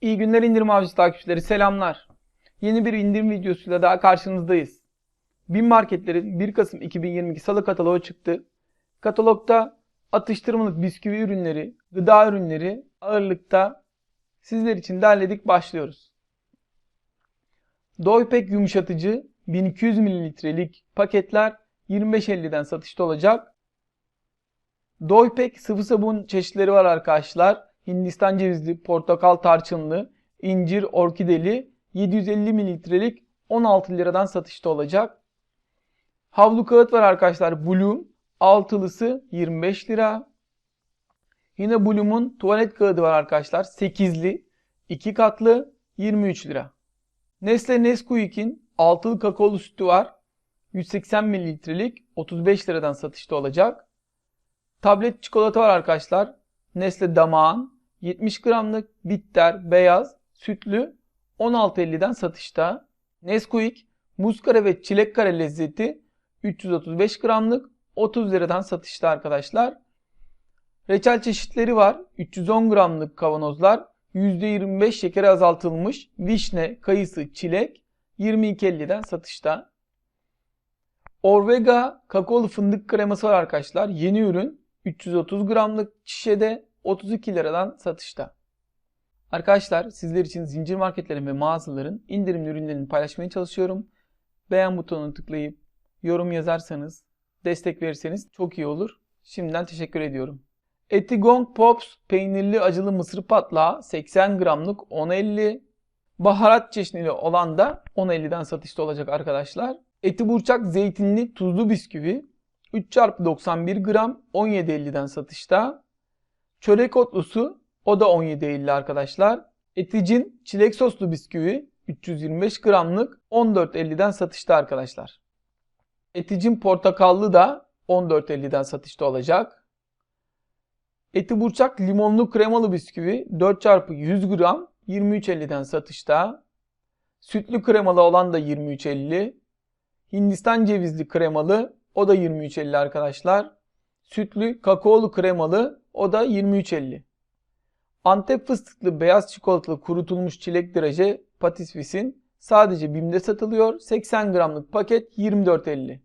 İyi günler indirim avcısı takipçileri selamlar. Yeni bir indirim videosuyla daha karşınızdayız. Bin Marketler'in 1 Kasım 2022 Salı kataloğu çıktı. Katalogda atıştırmalık bisküvi ürünleri, gıda ürünleri ağırlıkta sizler için derledik başlıyoruz. Doypek yumuşatıcı 1200 mililitrelik paketler 25.50'den satışta olacak. Doypek sıvı sabun çeşitleri var arkadaşlar. Hindistan cevizli, portakal tarçınlı, incir, orkideli 750 mililitrelik 16 liradan satışta olacak. Havlu kağıt var arkadaşlar. Bloom altılısı 25 lira. Yine Bloom'un tuvalet kağıdı var arkadaşlar. 8'li, 2 katlı 23 lira. Nestle Nesquik'in altılı kakaolu sütü var. 180 mililitrelik 35 liradan satışta olacak. Tablet çikolata var arkadaşlar. Nesle Damağan 70 gramlık bitter beyaz sütlü 16.50'den satışta. Nesquik muz kare ve çilek kare lezzeti 335 gramlık 30 liradan satışta arkadaşlar. Reçel çeşitleri var. 310 gramlık kavanozlar %25 şekeri azaltılmış vişne, kayısı, çilek 22.50'den satışta. Orvega kakaolu fındık kreması var arkadaşlar. Yeni ürün 330 gramlık şişede 32 liradan satışta. Arkadaşlar sizler için zincir marketlerin ve mağazaların indirimli ürünlerini paylaşmaya çalışıyorum. Beğen butonuna tıklayıp yorum yazarsanız, destek verirseniz çok iyi olur. Şimdiden teşekkür ediyorum. Etigong Pops peynirli acılı mısır patlağı 80 gramlık 10.50. Baharat çeşnili olan da 10.50'den satışta olacak arkadaşlar. Eti burçak zeytinli tuzlu bisküvi 3 çarpı 91 gram 17.50'den satışta. Çörek otlusu o da 17.50 arkadaşlar. Eticin çilek soslu bisküvi 325 gramlık 14.50'den satışta arkadaşlar. Eticin portakallı da 14.50'den satışta olacak. Eti burçak limonlu kremalı bisküvi 4 çarpı 100 gram 23.50'den satışta. Sütlü kremalı olan da 23.50. Hindistan cevizli kremalı o da 23.50 arkadaşlar. Sütlü kakaolu kremalı o da 23.50. Antep fıstıklı beyaz çikolatalı kurutulmuş çilek draje patisvisin sadece BİM'de satılıyor. 80 gramlık paket 24.50.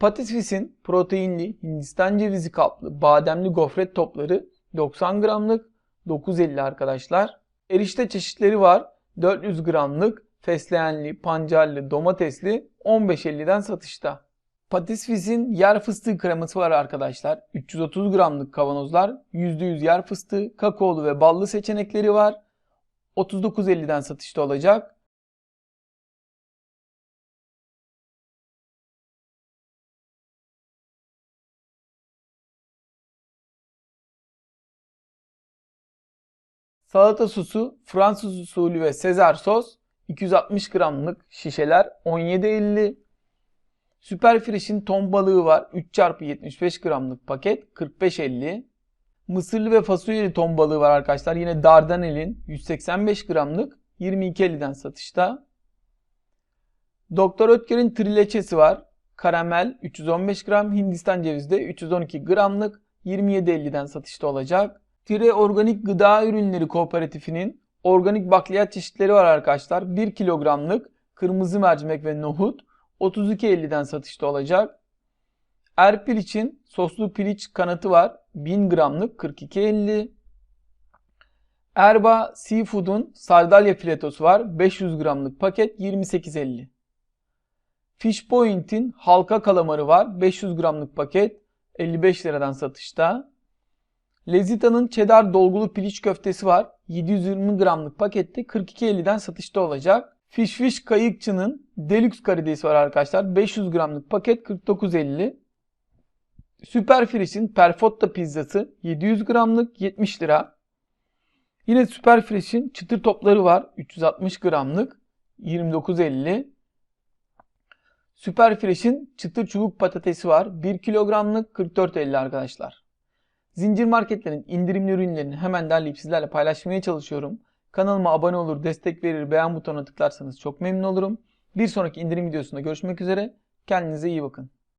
Patisvisin proteinli Hindistan cevizi kaplı bademli gofret topları 90 gramlık 9.50 arkadaşlar. Erişte çeşitleri var. 400 gramlık fesleğenli, pancarlı, domatesli 15.50'den satışta. Patisfiz'in yer fıstığı kreması var arkadaşlar. 330 gramlık kavanozlar, %100 yer fıstığı, kakaolu ve ballı seçenekleri var. 39.50'den satışta olacak. Salata sosu, Fransız usulü ve Sezar sos 260 gramlık şişeler 17.50. Süper Fresh'in ton balığı var. 3 çarpı 75 gramlık paket 45.50. Mısırlı ve fasulyeli ton balığı var arkadaşlar. Yine Dardanel'in 185 gramlık 22.50'den satışta. Doktor Ötker'in trileçesi var. Karamel 315 gram, Hindistan cevizi de 312 gramlık 27.50'den satışta olacak. Tire Organik Gıda Ürünleri Kooperatifinin organik bakliyat çeşitleri var arkadaşlar. 1 kilogramlık kırmızı mercimek ve nohut 32.50'den satışta olacak. Erpil için soslu piliç kanatı var. 1000 gramlık 42.50. Erba Seafood'un sardalya filetosu var. 500 gramlık paket 28.50. Fish Point'in halka kalamarı var. 500 gramlık paket 55 liradan satışta. Lezita'nın cheddar dolgulu piliç köftesi var. 720 gramlık pakette 42.50'den satışta olacak. Fish Kayıkçı'nın Deluxe karidesi var arkadaşlar. 500 gramlık paket 49.50. Süper Fresh'in Perfotta pizzası 700 gramlık 70 lira. Yine Süper Fresh'in çıtır topları var. 360 gramlık 29.50. Süper Fresh'in çıtır çubuk patatesi var. 1 kilogramlık 44.50 arkadaşlar. Zincir marketlerin indirimli ürünlerini hemen derleyip sizlerle paylaşmaya çalışıyorum. Kanalıma abone olur, destek verir, beğen butonuna tıklarsanız çok memnun olurum. Bir sonraki indirim videosunda görüşmek üzere. Kendinize iyi bakın.